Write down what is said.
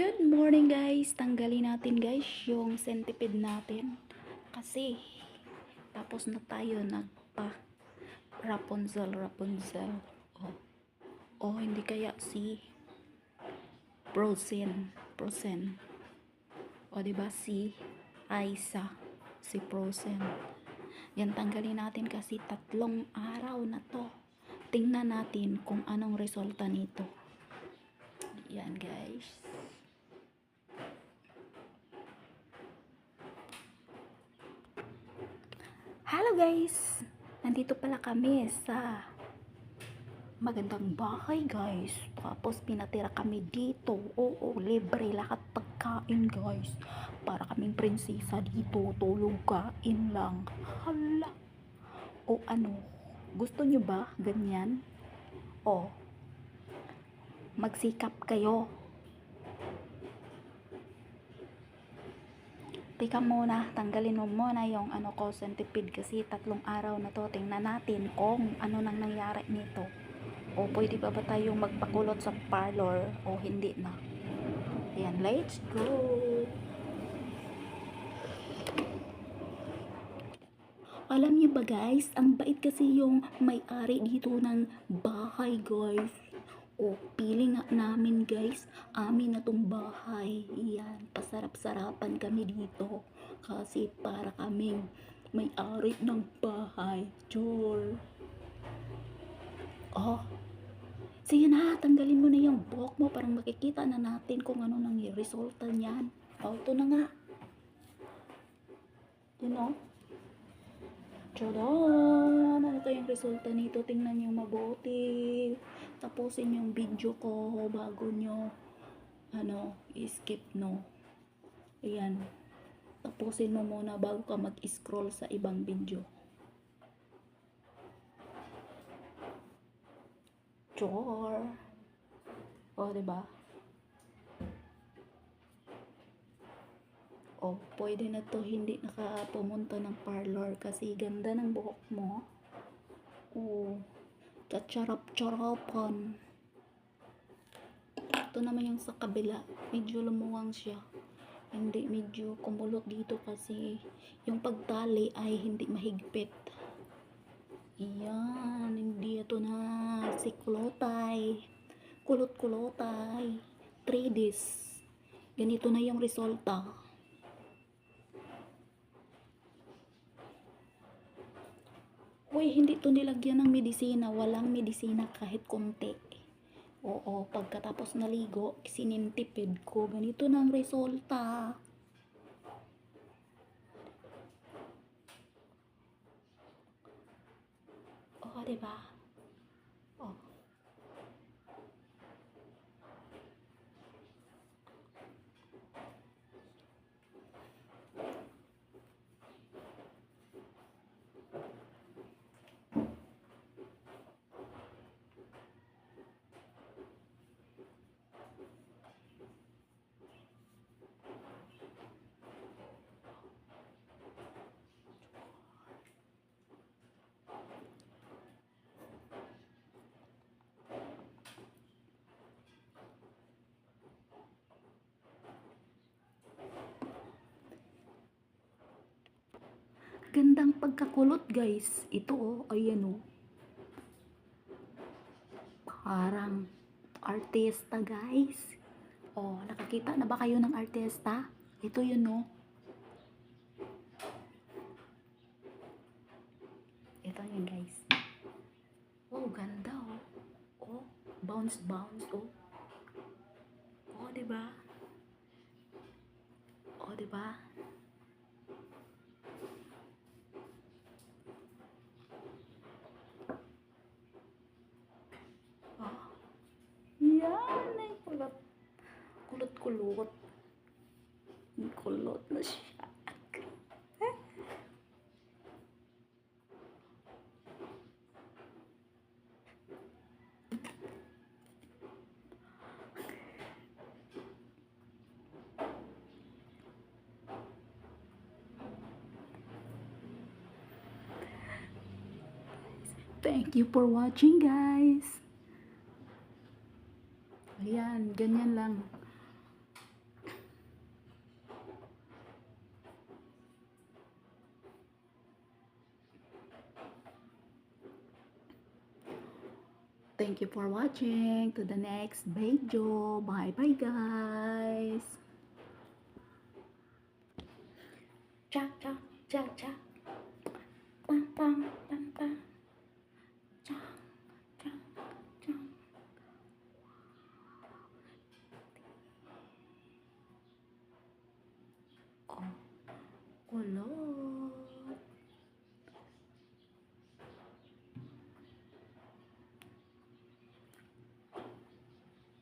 Good morning guys! Tanggalin natin guys yung centipede natin. Kasi, tapos na tayo nagpa Rapunzel, Rapunzel. Oh, oh hindi kaya si Frozen, Frozen. O diba si Aisa, si Frozen. Yan tanggalin natin kasi tatlong araw na to. Tingnan natin kung anong resulta nito. Yan guys. Hello guys! Nandito pala kami sa magandang bahay guys. Tapos pinatira kami dito. Oo, libre lahat pagkain guys. Para kaming prinsesa dito. Tulog kain lang. Hala. O ano, gusto nyo ba ganyan? O, magsikap kayo. Teka muna, tanggalin mo muna yung ano ko, centipede kasi tatlong araw na to. Tingnan natin kung ano nang nangyari nito. O pwede ba ba tayong magpakulot sa parlor o hindi na. Ayan, let's go! Alam niyo ba guys, ang bait kasi yung may-ari dito ng bahay guys. O, pili nga namin guys, amin na tong bahay. Yan, pasarap-sarapan kami dito. Kasi para kaming may-ari ng bahay. Chor. Oh, sige na, tanggalin mo na yung buhok mo. Parang makikita na natin kung ano nang resulta niyan. Oh, ito na nga. You know? Tadaan! Ano yung resulta nito? Tingnan niyo mabuti. Tapusin yung video ko bago nyo ano, skip no. Ayan. Tapusin mo muna bago ka mag-scroll sa ibang video. Chor. O, diba? O, pwede na to hindi nakapumunta ng parlor kasi ganda ng buhok mo. O, Kacharap-charapan. Ito naman yung sa kabila. Medyo lumuwang siya. Hindi medyo kumulot dito kasi yung pagtali ay hindi mahigpit. Iyan. Hindi ito na si kulotay. Kulot-kulotay. 3 days. Ganito na yung resulta. Uy, hindi to nilagyan ng medisina. Walang medisina kahit konti. Oo, pagkatapos naligo, sinintipid ko. Ganito na ang resulta. Oo, diba? Oh. Gandang pagkakulot, guys. Ito, oh. Ayan, oh. Parang artista, guys. Oh, nakakita na ba kayo ng artista? Ito yun, oh. Ito yun, guys. Oh, ganda, oh. Oh, bounce, bounce, oh. Oh, diba? Oh, diba? Oh. Yan ay kulot. Kulot-kulot. Kulot na siya. Thank you for watching guys. Yan, ganyan lang. Thank you for watching. To the next video. Bye-bye, guys. Cha-cha, cha-cha. Pam-pam. Oh, kulot.